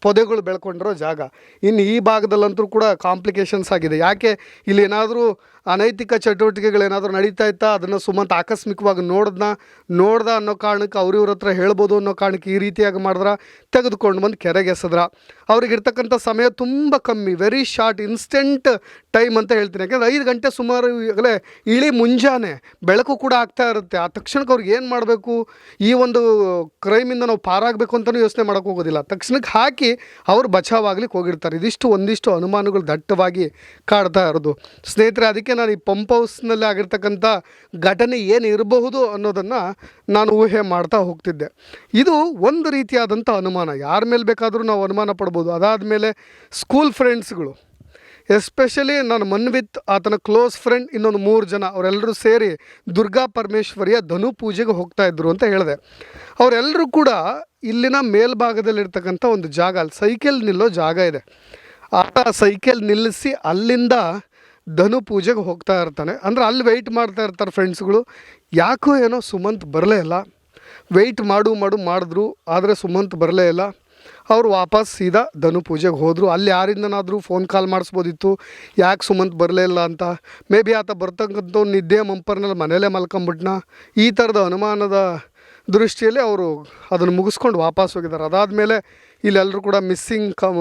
ಪೊದೆಗಳು ಬೆಳ್ಕೊಂಡಿರೋ ಜಾಗ. ಇನ್ನು ಈ ಭಾಗದಲ್ಲಂತೂ ಕೂಡ ಕಾಂಪ್ಲಿಕೇಶನ್ಸ್ ಆಗಿದೆ. ಯಾಕೆ ಇಲ್ಲಿ ಏನಾದರೂ ಅನೈತಿಕ ಚಟುವಟಿಕೆಗಳೇನಾದರೂ ನಡೀತಾ ಇತ್ತಾ? ಅದನ್ನು ಸುಮಂತ್ ಆಕಸ್ಮಿಕವಾಗಿ ನೋಡ್ದನ್ನ ನೋಡ್ದ ಅನ್ನೋ ಕಾರಣಕ್ಕೆ ಅವ್ರ ಇವ್ರ ಹತ್ರ ಹೇಳ್ಬೋದು ಅನ್ನೋ ಕಾರಣಕ್ಕೆ ಈ ರೀತಿಯಾಗಿ ಮಾಡಿದ್ರ? ತೆಗೆದುಕೊಂಡು ಬಂದು ಕೆರೆಗೆ ಎಸೆದ್ರ. ಅವ್ರಿಗಿರ್ತಕ್ಕಂಥ ಸಮಯ ತುಂಬ ಕಮ್ಮಿ. ವೆರಿ ಶಾರ್ಟ್ ಇನ್ಸ್ಟೆಂಟ್ ಟೈಮ್ ಅಂತ ಹೇಳ್ತೀನಿ. ಯಾಕೆಂದರೆ ಐದು ಗಂಟೆ ಸುಮಾರು ಈಗಲೇ ಇಳಿ ಮುಂಜಾನೆ ಬೆಳಕು ಕೂಡ ಆಗ್ತಾ ಇರುತ್ತೆ. ಆ ತಕ್ಷಣಕ್ಕೆ ಅವ್ರಿಗೆ ಏನು ಮಾಡಬೇಕು? ಈ ಒಂದು ಕ್ರೈಮಿಂದ ನಾವು ಪಾರಾಗಬೇಕು ಅಂತಲೂ ಯೋಚನೆ ಮಾಡೋಕ್ಕೆ ಹೋಗೋದಿಲ್ಲ. ತಕ್ಷಣಕ್ಕೆ ಹಾಕಿ ಅವ್ರು ಬಚಾವಾಗ್ಲಿಕ್ಕೆ ಹೋಗಿರ್ತಾರೆ ಇದಿಷ್ಟು ಒಂದಿಷ್ಟು ಅನುಮಾನಗಳು ದಟ್ಟವಾಗಿ ಕಾಡ್ತಾ ಇರೋದು. ಸ್ನೇಹಿತರೆ, ಅದಕ್ಕೆ ನಾನು ಈ ಪಂಪ್ ಹೌಸ್ನಲ್ಲಿ ಆಗಿರ್ತಕ್ಕಂಥ ಘಟನೆ ಏನು ಇರಬಹುದು ಅನ್ನೋದನ್ನು ನಾನು ಊಹೆ ಮಾಡ್ತಾ ಹೋಗ್ತಿದ್ದೆ. ಇದು ಒಂದು ರೀತಿಯಾದಂಥ ಅನುಮಾನ. ಯಾರ ಮೇಲೆ ಬೇಕಾದರೂ ನಾವು ಅನುಮಾನ ಪಡ್ಬೋದು. ಅದಾದ ಮೇಲೆ ಸ್ಕೂಲ್ ಫ್ರೆಂಡ್ಸ್ಗಳು ಎಸ್ಪೆಷಲಿ ನಾನು ಮನ್ವಿತ್, ಆತನ ಕ್ಲೋಸ್ ಫ್ರೆಂಡ್ ಇನ್ನೊಂದು ಮೂರು ಜನ ಅವರೆಲ್ಲರೂ ಸೇರಿ ದುರ್ಗಾ ಪರಮೇಶ್ವರಿಯ ಧನು ಪೂಜೆಗೆ ಹೋಗ್ತಾ ಇದ್ರು ಅಂತ ಹೇಳಿದೆ. ಅವರೆಲ್ಲರೂ ಕೂಡ ಇಲ್ಲಿನ ಮೇಲ್ಭಾಗದಲ್ಲಿರ್ತಕ್ಕಂಥ ಒಂದು ಜಾಗ, ಅಲ್ಲಿ ಸೈಕಲ್ ನಿಲ್ಲೋ ಜಾಗ ಇದೆ. ಆತ ಸೈಕಲ್ ನಿಲ್ಲಿಸಿ ಅಲ್ಲಿಂದ ಧನು ಪೂಜೆಗೆ ಹೋಗ್ತಾ ಇರ್ತಾನೆ. ಅಂದರೆ ಅಲ್ಲಿ ವೆಯ್ಟ್ ಮಾಡ್ತಾ ಇರ್ತಾರೆ ಫ್ರೆಂಡ್ಸ್ಗಳು ಯಾಕೋ ಏನೋ ಸುಮಂತ್ ಬರಲೇ ಇಲ್ಲ. ವೆಯ್ಟ್ ಮಾಡು ಮಾಡು, ಮಾಡಿದ್ರು, ಆದರೆ ಸುಮಂತ್ ಬರಲೇ ಇಲ್ಲ. ಅವರು ವಾಪಸ್ ಸೀದಾ ಧನು ಪೂಜೆಗೆ ಹೋದರು. ಅಲ್ಲಿ ಯಾರಿಂದನಾದರೂ ಫೋನ್ ಕಾಲ್ ಮಾಡಿಸ್ಬೋದಿತ್ತು. ಯಾಕೆ ಸುಮಂತ್ ಬರಲೇ ಇಲ್ಲ ಅಂತ. ಮೇ ಬಿ ಆತ ಬರ್ತಕ್ಕಂಥ ನಿದ್ದೆ ಮಂಪರ್ನಲ್ಲಿ ಮನೇಲೇ ಮಲ್ಕೊಂಬಿಟ್ನ? ಈ ಥರದ ಅನುಮಾನದ ದೃಷ್ಟಿಯಲ್ಲಿ ಅವರು ಅದನ್ನು ಮುಗಿಸ್ಕೊಂಡು ವಾಪಸ್ ಹೋಗಿದ್ದಾರೆ. ಅದಾದಮೇಲೆ ಇಲ್ಲೆಲ್ಲರೂ ಕೂಡ ಮಿಸ್ಸಿಂಗ್ ಕಮ್,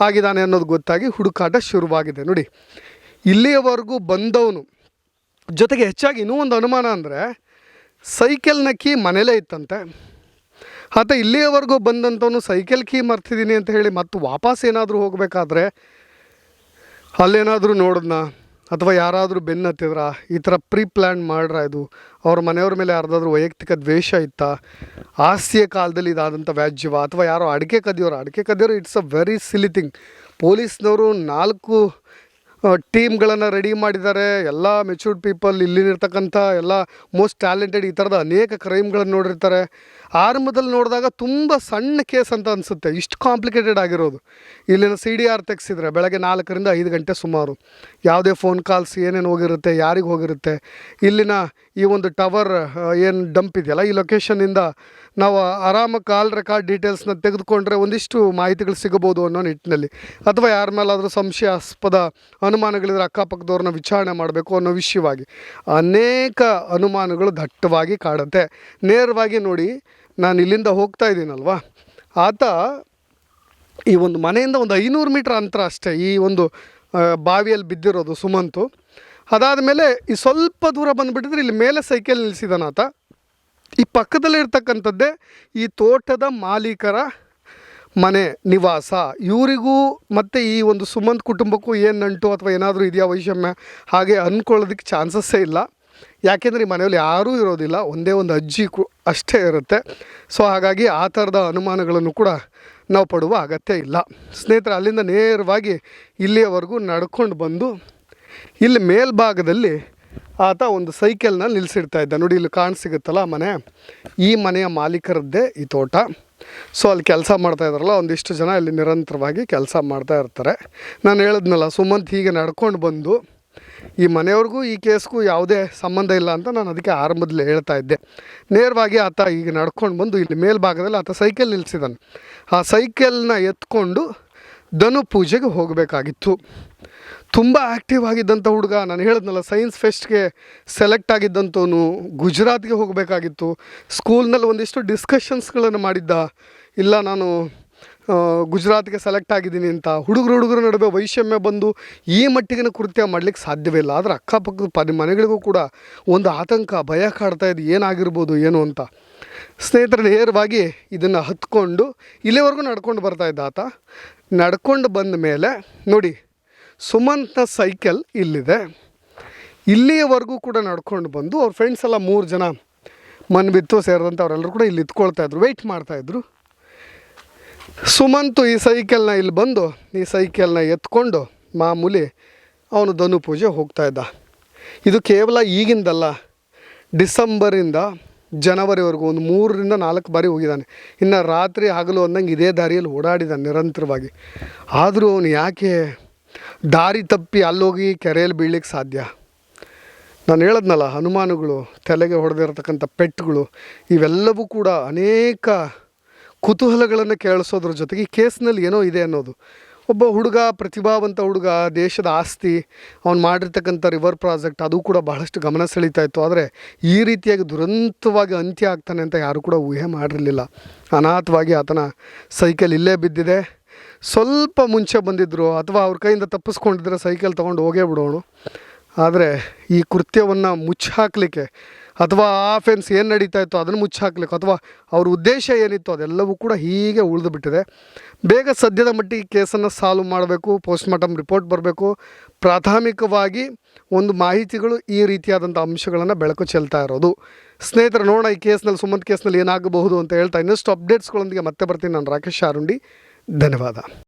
ಆಗಿದ್ದಾನೆ ಅನ್ನೋದು ಗೊತ್ತಾಗಿ ಹುಡುಕಾಟ ಶುರುವಾಗಿದೆ. ನೋಡಿ ಇಲ್ಲಿಯವರೆಗೂ ಬಂದವನು. ಜೊತೆಗೆ ಹೆಚ್ಚಾಗಿ ಇನ್ನೂ ಒಂದು ಅನುಮಾನ ಅಂದರೆ ಸೈಕಲ್ನ ಕೀ ಮನೇಲೇ ಇತ್ತಂತೆ. ಆತ ಇಲ್ಲಿಯವರೆಗೂ ಬಂದಂಥವನು ಸೈಕಲ್ ಕೀ ಮರ್ತಿದ್ದೀನಿ ಅಂತ ಹೇಳಿ ಮತ್ತು ವಾಪಸ್ ಏನಾದರೂ ಹೋಗಬೇಕಾದ್ರೆ ಅಲ್ಲೇನಾದರೂ ನೋಡಿದ್ನ? ಅಥವಾ ಯಾರಾದರೂ ಬೆನ್ನು ಹತ್ತಿದ್ರ ಈ ಥರ ಪ್ರೀ ಪ್ಲ್ಯಾನ್ ಮಾಡ್ರ ಇದು? ಅವ್ರ ಮನೆಯವ್ರ ಮೇಲೆ ಯಾರ್ದಾದ್ರೂ ವೈಯಕ್ತಿಕ ದ್ವೇಷ ಇತ್ತಾ? ಆಸ್ತಿಯ ಕಾಲದಲ್ಲಿ ಇದಾದಂಥ ವ್ಯಾಜ್ಯವ? ಅಥವಾ ಯಾರೋ ಅಡಿಕೆ ಕದಿಯೋರು? ಅಡಿಕೆ ಕದಿಯೋರು it's a very silly thing ಪೊಲೀಸ್ನವರು ನಾಲ್ಕು ಟೀಮ್ಗಳನ್ನು ರೆಡಿ ಮಾಡಿದ್ದಾರೆ. ಎಲ್ಲ ಮೆಚೂರ್ಡ್ ಪೀಪಲ್ ಇಲ್ಲಿರ್ತಕ್ಕಂಥ ಎಲ್ಲ ಮೋಸ್ಟ್ ಟ್ಯಾಲೆಂಟೆಡ್ ಈ ಥರದ ಅನೇಕ ಕ್ರೈಮ್ಗಳನ್ನು ನೋಡಿರ್ತಾರೆ. ಆರಂಭದಲ್ಲಿ ನೋಡಿದಾಗ ತುಂಬ ಸಣ್ಣ ಕೇಸ್ ಅಂತ ಅನಿಸುತ್ತೆ. ಇಷ್ಟು ಕಾಂಪ್ಲಿಕೇಟೆಡ್ ಆಗಿರೋದು. ಇಲ್ಲಿನ ಸಿ ಡಿ ಆರ್ ತೆಗೆಸಿದ್ರೆ ಬೆಳಗ್ಗೆ ನಾಲ್ಕರಿಂದ ಐದು ಗಂಟೆ ಸುಮಾರು. ಯಾವುದೇ ಫೋನ್ ಕಾಲ್ಸ್ ಏನೇನು ಹೋಗಿರುತ್ತೆ, ಯಾರಿಗೆ ಹೋಗಿರುತ್ತೆ, ಇಲ್ಲಿನ ಈ ಒಂದು ಟವರ್ ಏನು ಡಂಪ್ ಇದೆಯಲ್ಲ, ಈ ಲೊಕೇಶನ್ನಿಂದ ನಾವು ಆರಾಮ ಕಾಲ್ ರೆಕಾರ್ಡ್ ಡೀಟೇಲ್ಸ್ನ ತೆಗೆದುಕೊಂಡ್ರೆ ಒಂದಿಷ್ಟು ಮಾಹಿತಿಗಳು ಸಿಗಬಹುದು ಅನ್ನೋ ನಿಟ್ಟಿನಲ್ಲಿ. ಅಥವಾ ಯಾರ ಮೇಲಾದರೂ ಸಂಶಯಾಸ್ಪದ ಅನುಮಾನಗಳಿದ್ರೆ ಅಕ್ಕಪಕ್ಕದವ್ರನ್ನ ವಿಚಾರಣೆ ಮಾಡಬೇಕು ಅನ್ನೋ ವಿಷಯವಾಗಿ. ಅನೇಕ ಅನುಮಾನಗಳು ದಟ್ಟವಾಗಿ ಕಾಡುತ್ತೆ ನೇರವಾಗಿ ನೋಡಿ ನಾನು ಇಲ್ಲಿಂದ ಹೋಗ್ತಾ ಇದ್ದೀನಲ್ವಾ? ಆತ ಈ ಒಂದು ಮನೆಯಿಂದ ಒಂದು ಐನೂರು ಮೀಟ್ರ್ ಅಂತರ ಅಷ್ಟೇ, ಈ ಒಂದು ಬಾವಿಯಲ್ಲಿ ಬಿದ್ದಿರೋದು ಸುಮಂತು. ಅದಾದ ಮೇಲೆ ಈ ಸ್ವಲ್ಪ ದೂರ ಬಂದುಬಿಟ್ಟಿದ್ರೆ ಇಲ್ಲಿ ಮೇಲೆ ಸೈಕಲ್ ನಿಲ್ಲಿಸಿದನಾತ ಈ ಪಕ್ಕದಲ್ಲೇ ಇರ್ತಕ್ಕಂಥದ್ದೇ ಈ ತೋಟದ ಮಾಲೀಕರ ಮನೆ, ನಿವಾಸ. ಇವರಿಗೂ ಮತ್ತು ಈ ಒಂದು ಸುಮಂತ್ ಕುಟುಂಬಕ್ಕೂ ಏನು ನಂಟು ಅಥವಾ ಏನಾದರೂ ಇದೆಯಾ ವೈಷಮ್ಯ? ಹಾಗೆ ಅಂದ್ಕೊಳ್ಳೋದಕ್ಕೆ ಚಾನ್ಸಸ್ಸೇ ಇಲ್ಲ. ಯಾಕೆಂದರೆ ಈ ಮನೆಯಲ್ಲಿ ಯಾರೂ ಇರೋದಿಲ್ಲ, ಒಂದೇ ಒಂದು ಅಜ್ಜಿ ಕು ಅಷ್ಟೇ ಇರುತ್ತೆ. ಸೊ ಹಾಗಾಗಿ ಆ ಥರದ ಅನುಮಾನಗಳನ್ನು ಕೂಡ ನಾವು ಪಡುವ ಅಗತ್ಯ ಇಲ್ಲ. ಸ್ನೇಹಿತರೆ, ಅಲ್ಲಿಂದ ನೇರವಾಗಿ ಇಲ್ಲಿಯವರೆಗೂ ನಡ್ಕೊಂಡು ಬಂದು ಇಲ್ಲಿ ಮೇಲ್ಭಾಗದಲ್ಲಿ ಆತ ಒಂದು ಸೈಕಲ್ನ ನಿಲ್ಲಿಸಿಡ್ತಾ ಇದ್ದ. ನೋಡಿ, ಇಲ್ಲಿ ಕಾಣ್ ಸಿಗುತ್ತಲ್ಲ ಮನೆ. ಈ ಮನೆಯ ಮಾಲೀಕರದ್ದೇ ಈ ತೋಟ. ಸೊ ಅಲ್ಲಿ ಕೆಲಸ ಮಾಡ್ತಾ ಇದ್ದಾರಲ್ಲ, ಒಂದಿಷ್ಟು ಜನ ಇಲ್ಲಿ ನಿರಂತರವಾಗಿ ಕೆಲಸ ಮಾಡ್ತಾ ಇರ್ತಾರೆ. ನಾನು ಹೇಳಿದ್ನಲ್ಲ, ಸುಮಂತ್ ಹೀಗೆ ನಡ್ಕೊಂಡು ಬಂದು ಈ ಮನೆಯವ್ರಿಗೂ ಈ ಕೇಸ್ಗೂ ಯಾವುದೇ ಸಂಬಂಧ ಇಲ್ಲ ಅಂತ ನಾನು ಅದಕ್ಕೆ ಆರಂಭದಲ್ಲಿ ಹೇಳ್ತಾ ಇದ್ದೆ. ನೇರವಾಗಿ ಆತ ಈಗ ನಡ್ಕೊಂಡು ಬಂದು ಇಲ್ಲಿ ಮೇಲ್ಭಾಗದಲ್ಲಿ ಆತ ಸೈಕಲ್ ನಿಲ್ಲಿಸಿದಾನೆ. ಆ ಸೈಕಲ್ನ ಎತ್ಕೊಂಡು ಧನು ಪೂಜೆಗೆ ಹೋಗಬೇಕಾಗಿತ್ತು. ತುಂಬ ಆ್ಯಕ್ಟಿವ್ ಆಗಿದ್ದಂಥ ಹುಡುಗ, ನಾನು ಹೇಳಿದ್ನಲ್ಲ ಸೈನ್ಸ್ ಫೆಸ್ಟ್ಗೆ ಸೆಲೆಕ್ಟ್ ಆಗಿದ್ದಂಥವನು ಗುಜರಾತ್ಗೆ ಹೋಗಬೇಕಾಗಿತ್ತು. ಸ್ಕೂಲ್ನಲ್ಲಿ ಒಂದಿಷ್ಟು ಡಿಸ್ಕಷನ್ಸ್ಗಳನ್ನು ಮಾಡಿದ್ದ. ಇಲ್ಲ, ನಾನು ಗುಜರಾತ್ಗೆ ಸೆಲೆಕ್ಟ್ ಆಗಿದ್ದೀನಿ ಅಂತ ಹುಡುಗರು ಹುಡುಗರ ನಡುವೆ ವೈಷಮ್ಯ ಬಂದು ಈ ಮಟ್ಟಿಗಿನ ಕೃತ್ಯ ಮಾಡಲಿಕ್ಕೆ ಸಾಧ್ಯವೇ ಇಲ್ಲ. ಆದರೆ ಅಕ್ಕಪಕ್ಕದ ಪದ ಮನೆಗಳಿಗೂ ಕೂಡ ಒಂದು ಆತಂಕ, ಭಯ ಕಾಡ್ತಾ ಇದೆ. ಏನಾಗಿರ್ಬೋದು, ಏನು ಅಂತ. ಸ್ನೇಹಿತರ, ನೇರವಾಗಿ ಇದನ್ನು ಹತ್ಕೊಂಡು ಇಲ್ಲಿವರೆಗೂ ನಡ್ಕೊಂಡು ಬರ್ತಾ ಇದ್ದ ಆತ. ನಡ್ಕೊಂಡು ಬಂದ ಮೇಲೆ ನೋಡಿ ಸುಮಂತ್ನ ಸೈಕಲ್ ಇಲ್ಲಿದೆ. ಇಲ್ಲಿಯವರೆಗೂ ಕೂಡ ನಡ್ಕೊಂಡು ಬಂದು ಅವ್ರ ಫ್ರೆಂಡ್ಸ್ ಎಲ್ಲ ಮೂರು ಜನ ಮನ್ ಬಿತ್ತು ಸೇರಿದಂಥ ಅವರೆಲ್ಲರೂ ಕೂಡ ಇಲ್ಲಿ ಇದ್ಕೊಳ್ತಾ ಇದ್ರು ವೆಯ್ಟ್ ಮಾಡ್ತಾಯಿದ್ರು ಸುಮಂತು ಈ ಸೈಕಲ್ನ ಇಲ್ಲಿ ಬಂದು, ಈ ಸೈಕಲ್ನ ಎತ್ಕೊಂಡು ಮಾಮೂಲಿ ಅವನು ಧನು ಪೂಜೆ ಹೋಗ್ತಾ ಇದ್ದ. ಇದು ಕೇವಲ ಈಗಿಂದಲ್ಲ, ಡಿಸೆಂಬರಿಂದ ಜನವರಿವರೆಗೂ ಒಂದು ಮೂರರಿಂದ ನಾಲ್ಕು ಬಾರಿ ಹೋಗಿದ್ದಾನೆ. ಇನ್ನು ರಾತ್ರಿ ಹಗಲು ಅಂದಂಗೆ ಇದೇ ದಾರಿಯಲ್ಲಿ ಓಡಾಡಿದ್ದಾನೆ ನಿರಂತರವಾಗಿ. ಆದರೂ ಅವನು ಯಾಕೆ ದಾರಿ ತಪ್ಪಿ ಅಲ್ಲೋಗಿ ಕೆರೆಯಲ್ಲಿ ಬೀಳಲಿಕ್ಕೆ ಸಾಧ್ಯ? ನಾನು ಹೇಳದ್ನಲ್ಲ, ಹನುಮಾನುಗಳು, ತಲೆಗೆ ಹೊಡೆದಿರತಕ್ಕಂಥ ಪೆಟ್ಟುಗಳು, ಇವೆಲ್ಲವೂ ಕೂಡ ಅನೇಕ ಕುತೂಹಲಗಳನ್ನು ಕೇಳಿಸೋದ್ರ ಜೊತೆಗೆ ಈ ಕೇಸ್ನಲ್ಲಿ ಏನೋ ಇದೆ ಅನ್ನೋದು. ಒಬ್ಬ ಹುಡುಗ, ಪ್ರತಿಭಾವಂತ ಹುಡುಗ, ದೇಶದ ಆಸ್ತಿ, ಅವ್ನು ಮಾಡಿರ್ತಕ್ಕಂಥ ರಿವರ್ ಪ್ರಾಜೆಕ್ಟ್ ಅದು ಕೂಡ ಬಹಳಷ್ಟು ಗಮನ ಸೆಳೀತಾ ಇತ್ತು. ಆದರೆ ಈ ರೀತಿಯಾಗಿ ದುರಂತವಾಗಿ ಅಂತ್ಯ ಆಗ್ತಾನೆ ಅಂತ ಯಾರು ಕೂಡ ಊಹೆ ಮಾಡಿರಲಿಲ್ಲ. ಅನಾಥವಾಗಿ ಆತನ ಸೈಕಲ್ ಇಲ್ಲೇ ಬಿದ್ದಿದೆ. ಸ್ವಲ್ಪ ಮುಂಚೆ ಬಂದಿದ್ದರು ಅಥವಾ ಅವ್ರ ಕೈಯಿಂದ ತಪ್ಪಿಸ್ಕೊಂಡಿದ್ರೆ ಸೈಕಲ್ ತೊಗೊಂಡು ಹೋಗೇ ಬಿಡೋಣ ಆದರೆ ಈ ಕೃತ್ಯವನ್ನು ಮುಚ್ಚಾಕಲಿಕ್ಕೆ ಅಥವಾ ಆ ಫೆನ್ಸ್ ಏನು ನಡೀತಾ ಇತ್ತು ಅದನ್ನು ಮುಚ್ಚಾಕ್ಲಿಕ್ಕೆ ಅಥವಾ ಅವ್ರ ಉದ್ದೇಶ ಏನಿತ್ತು ಅದೆಲ್ಲವೂ ಕೂಡ ಹೀಗೆ ಉಳಿದು ಬಿಟ್ಟಿದೆ. ಬೇಗ ಸದ್ಯದ ಮಟ್ಟಿಗೆ ಕೇಸನ್ನು ಸಾಲ್ವ್ ಮಾಡಬೇಕು ಪೋಸ್ಟ್ಮಾರ್ಟಮ್ ರಿಪೋರ್ಟ್ ಬರಬೇಕು. ಪ್ರಾಥಮಿಕವಾಗಿ ಒಂದು ಮಾಹಿತಿಗಳು ಈ ರೀತಿಯಾದಂಥ ಅಂಶಗಳನ್ನು ಬೆಳಕು ಚೆಲ್ತಾ ಇರೋದು. ಸ್ನೇಹಿತರು, ನೋಡೋಣ ಈ ಕೇಸ್ನಲ್ಲಿ, ಸುಮಂತ್ ಕೇಸ್ನಲ್ಲಿ ಏನಾಗಬಹುದು ಅಂತ ಹೇಳ್ತಾ ಇನ್ನಷ್ಟು ಅಪ್ಡೇಟ್ಸ್ಗಳೊಂದಿಗೆ ಮತ್ತೆ ಬರ್ತೀನಿ. ನಾನು ರಾಕೇಶ್ ಆರುಂಡಿ ಧನ್ಯವಾದ.